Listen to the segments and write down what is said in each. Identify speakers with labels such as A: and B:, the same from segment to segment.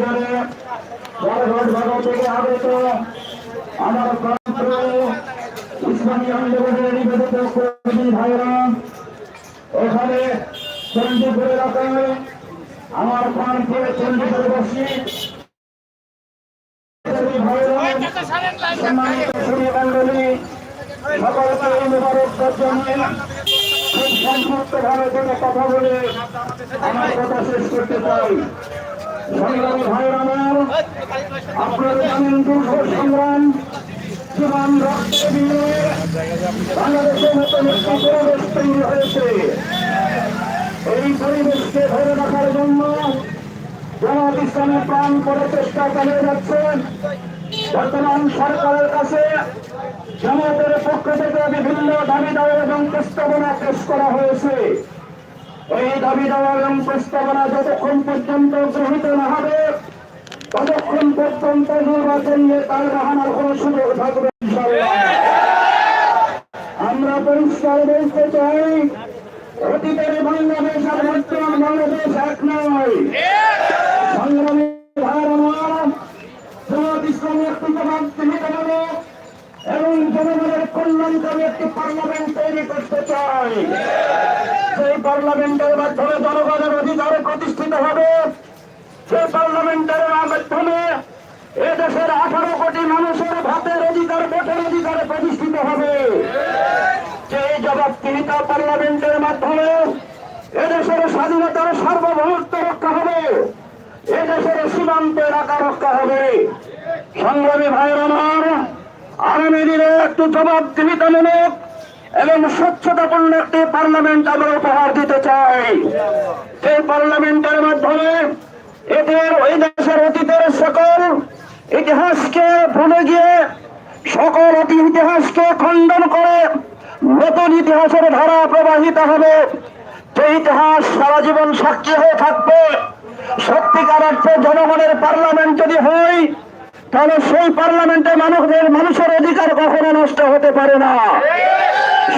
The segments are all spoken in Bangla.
A: ময়দানে বড়ঘট আমার ইসলামী আন্দোলনের নিবেদিত কর্মী ভাইরা, এখানে কথা বলে আমার কথা শেষ করতে চাই। বাংলাদেশের মতো একটি হয়েছে। এই পরিবেশকে ধরে রাখার জন্য জামাত ইসলামের প্রাণ করে চেষ্টা চালিয়ে যাচ্ছেন, বর্তমান সরকারের কাছে জামাতের পক্ষ থেকে বিভিন্ন দাবি দাওয়া এবং প্রস্তাবনা পেশ করা হয়েছে। এই দাবি দাওয়া এবং প্রস্তাবনা যতক্ষণ পর্যন্ত গ্রহীত না হবে, ততক্ষণ পর্যন্ত নির্বাচন নিয়ে তার বাহানার কোন সুযোগ থাকবে। আমরা পরিষ্কার বলতে চাই, অতীতের বাংলাদেশ আর বর্তমান বাংলাদেশ এক নয় সংগ্রামী জামাত ইসলামী একটি জবাবদিহিতামূলক এবং জনগণের কল্যাণকারী একটি পার্লামেন্ট তৈরি করতে চাই। সেই পার্লামেন্টের মাধ্যমে জনগণের অধিকার প্রতিষ্ঠিত হবে। সেই পার্লামেন্টের মাধ্যমে এদেশের আঠারো কোটি মানুষের ভাতের অধিকার ভোটের অধিকারে প্রতিষ্ঠিত হবে। সেই জবাবদিহিতা পার্লামেন্টের মাধ্যমে এদেশের স্বাধীনতার সার্বভৌমত্ব রক্ষা হবে। এদেশের সীমান্ত এলাকা রক্ষা হবে। সংগ্রামী ভাইয়ের আমার আগামী দিনে একটু জবাবদিহিতামূলক এবং স্বচ্ছতাপূর্ণ একটি পার্লামেন্ট আমরা উপহার দিতে চাই। সেই পার্লামেন্টের মাধ্যমে এদের, ওই দেশের অতীতের সকল ইতিহাসকে ভুলে গিয়ে, সকল অতি ইতিহাসকে খণ্ডন করে নতুন ইতিহাসের ধারা প্রবাহিত হবে। যে ইতিহাস সারা জীবন সাক্ষী হয়ে থাকবে, সত্যিকার অর্থে জনগণের পার্লামেন্ট যদি হয় তাহলে সেই পার্লামেন্টে মানুষদের, মানুষের অধিকার কখনো নষ্ট হতে পারে না।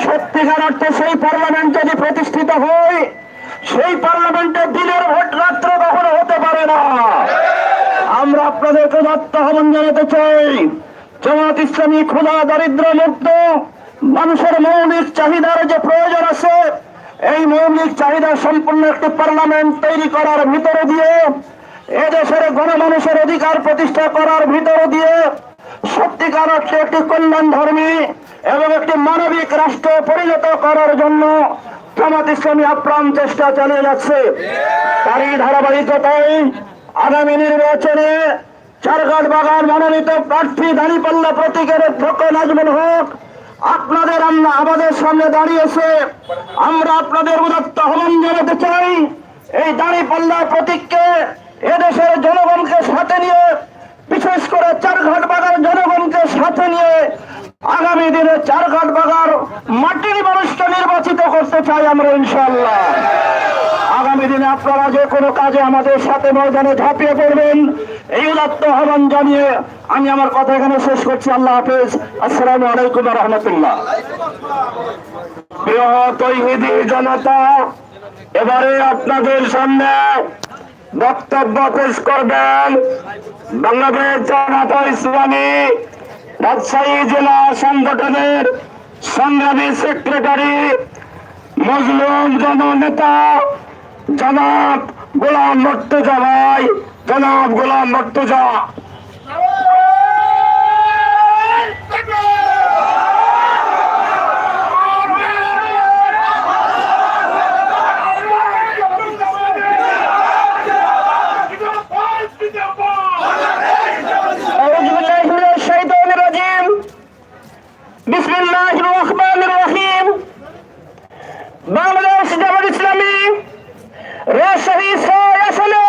A: সত্যিকার অর্থে সেই পার্লামেন্ট যদি প্রতিষ্ঠিত হয়, সেই পার্লামেন্টে দিনের ভোট রাত্র কখনো হতে পারে না। আমরা আপনাদেরকে দত্ত আহ্বান জানাতে চাই, জামাত ইসলামী খোলা দারিদ্র মুক্ত, মানুষের মৌলিক চাহিদার যে প্রয়োজন আছে, এই মৌলিক চাহিদা সম্পূর্ণ একটি পার্লামেন্ট তৈরি করার ভিতরে দিয়ে এদেশের গণমানুষের অধিকার প্রতিষ্ঠা করার ভিতর দিয়ে সত্যিকার অর্থে একটি কল্যাণ ধর্মী এবং একটি মানবিক রাষ্ট্র পরিণত করার জন্য জামাত ইসলামী আপ্রাণ চেষ্টা চালিয়ে যাচ্ছে। তারই ধারাবাহিকতায় আগামী নির্বাচনে চারঘাট বাগান মনোনীত প্রার্থী দাঁড়িপাল্লা প্রতীকের অধ্যক্ষ নাজমুল হক আপনাদের আমরা আমাদের সামনে দাঁড়িয়েছে। আমরা আপনাদের উদাত্ত আহ্বান জানাতে চাই, এই দাঁড়িপাল্লা প্রতীককে এদেশের জনগণকে সাথে নিয়ে, বিশেষ করে চারঘাট বাগার জনগণকে সাথে নিয়ে আগামী দিনে চারঘাট বাগার মাটির মানুষকে নির্বাচিত করতে চাই আমরা ইনশাল্লাহ আগামী দিনে আপনারা যে কোনো কাজে আমাদের সাথে ময়দানে ঝাঁপিয়ে পড়বেন, এই উদাত্ত আহ্বান জানিয়ে আমি আমার কথা এখানে শেষ করছি। আল্লাহ হাফেজ। আসসালামু আলাইকুম রহমতুল্লাহ। তৈহিদি জনতা, এবারে আপনাদের সামনে বক্তব্য পেশ করবেন বাংলাদেশ জামাত ইসলামী রাজশাহী জেলা সংগঠনের সংগ্রামী সেক্রেটারি মজলুম জননেতা জনাব গোলাম মর্তজা ভাই। জনাব গোলাম মর্তজা। بسم الله الرحمن الرحيم বাংলাদেশ জামাত ইসলামী রাজশাহী ছয় আসনের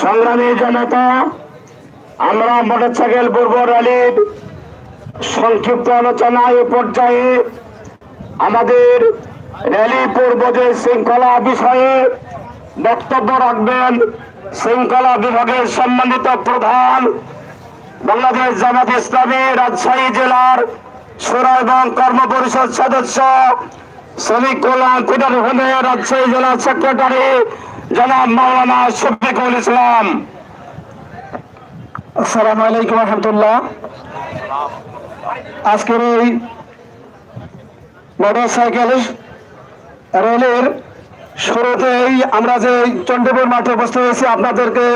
A: সংগ্রামী জনতা, আমরা মোটরসাইকেল পূর্ব র্যালির সংক্ষিপ্ত আলোচনায় এ পর্যায়ে আমাদের র্যালি পূর্ব যে শৃঙ্খলা বিষয়ে বক্তব্য রাখবেন, শৃঙ্খলা বিভাগের সম্মানিত প্রধান বাংলাদেশ জামাত ইসলামী রাজশাহী জেলার সুরা এবং কর্ম পরিষদ সদস্য শ্রমিক কল্যাণ ফেডারেশনের রাজশাহী জেলা সেক্রেটারি জনাব মাওলানা শফিকুল ইসলাম। আসসালামু আলাইকুম রহমতুল্লাহ। আজকের এই মোটর সাইকেল রেলের শুরুতেই আমরা যে চন্ডীপুর মাঠে উপস্থিত হয়েছি, আপনাদেরকে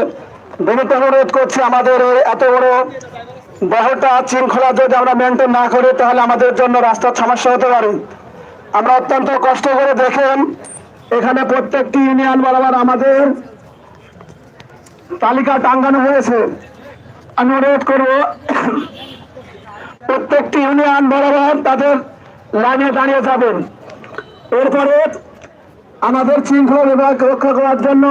A: বিনীত অনুরোধ করছি আমাদের এত বড় বহরটা শৃঙ্খলা যদি আমরা মেনটেন না করি, তাহলে আমাদের জন্য রাস্তার সমস্যা হতে পারে। আমরা অত্যন্ত কষ্ট করে দেখেন, এখানে প্রত্যেকটি ইউনিয়ন বরাবর আমাদের তালিকা টাঙ্গানো হয়েছে। আমি অনুরোধ করব, প্রত্যেকটি ইউনিয়ন বরাবর তাদের লাইনে দাঁড়িয়ে যাবেন। এরপরে আমাদের শৃঙ্খলা বিভাগ রক্ষা করার জন্য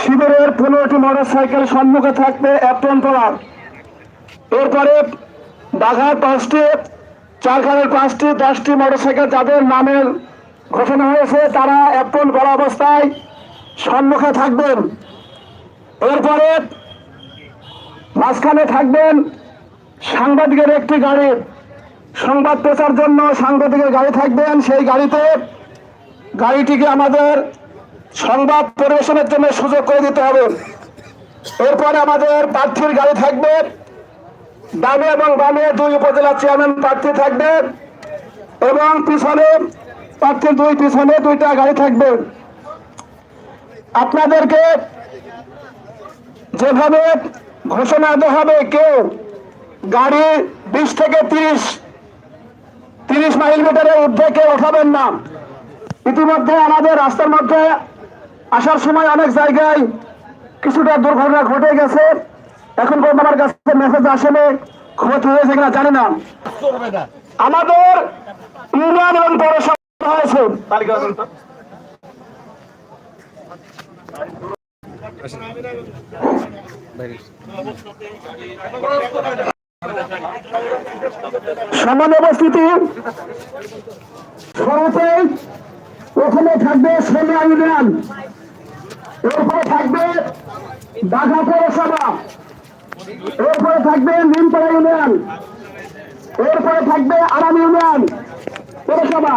A: শিবিরের পনেরোটি মোটর সাইকেল সম্মুখে থাকবে অ্যাপ্রন করার এরপরে বাঘার পাঁচটি, চারখানের পাঁচটি, দশটি মোটর সাইকেল যাদের নামের ঘোষণা হয়েছে, তারা অ্যাপ্রন করা অবস্থায় সম্মুখে থাকবেন। এরপরে মাঝখানে থাকবেন সাংবাদিকের একটি গাড়ি। সংবাদ পেশার জন্য সাংবাদিকের গাড়ি থাকবেন। সেই গাড়িতে গাড়িটিকে আমাদের সংবাদ পরিবেশনের জন্য সুযোগ করে দিতে হবে। এরপরে আমাদের প্রার্থীর গাড়ি থাকবে। ডানে এবং বামে দুই উপজেলা চেয়ারম্যান প্রার্থী থাকবে এবং পিছনে প্রার্থীর দুই, পিছনে দুইটা গাড়ি থাকবে। আপনাদেরকে যেভাবে ঘোষণা দেওয়া হবে, কেউ গাড়ি বিশ থেকে তিরিশ তিরিশ মাইল মিটারের ঊর্ধ্বে কেউ ওঠাবেন না। ইতিমধ্যে আমাদের রাস্তার মধ্যে আসার সময় অনেক জায়গায় কিছুটা দুর্ঘটনা ঘটে গেছে। এখন পর্যন্ত আমার কাছে মেসেজ আসেনি ক্ষতি হয়েছে কিনা জানি না। আমাদের ইউনিয়ন এবং পৌরসভা হয়েছে। সমান উপস্থিতি শুরুতে প্রথমে থাকবে সোনিয়া ইউনিয়ন। এরপরে থাকবে বাঘা পৌরসভা। এরপরে থাকবে নিমপাড়া ইউনিয়ন। এরপরে থাকবে আরাম ইউনিয়ন পৌরসভা।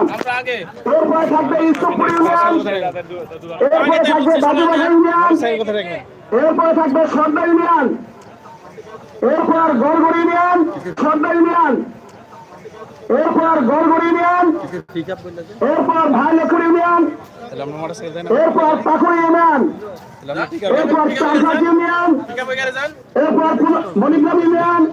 A: এরপরে থাকবে ইসুপুর ইউনিয়ন। এরপরে থাকবে ইউনিয়ন। এরপরে থাকবে সর্দা ইউনিয়ন। এরপর গড়গড় ইউনিয়ন সর্দা ইউনিয়ন। এরপর গড়গড় ইউনিয়ন এরপর ভাইলেখুর ইউনিয়ন এরপর পাকুড়ি ইউনিয়ন এরপর চারঘাট ইউনিয়ন এরপর মণিগ্রাম ইউনিয়ন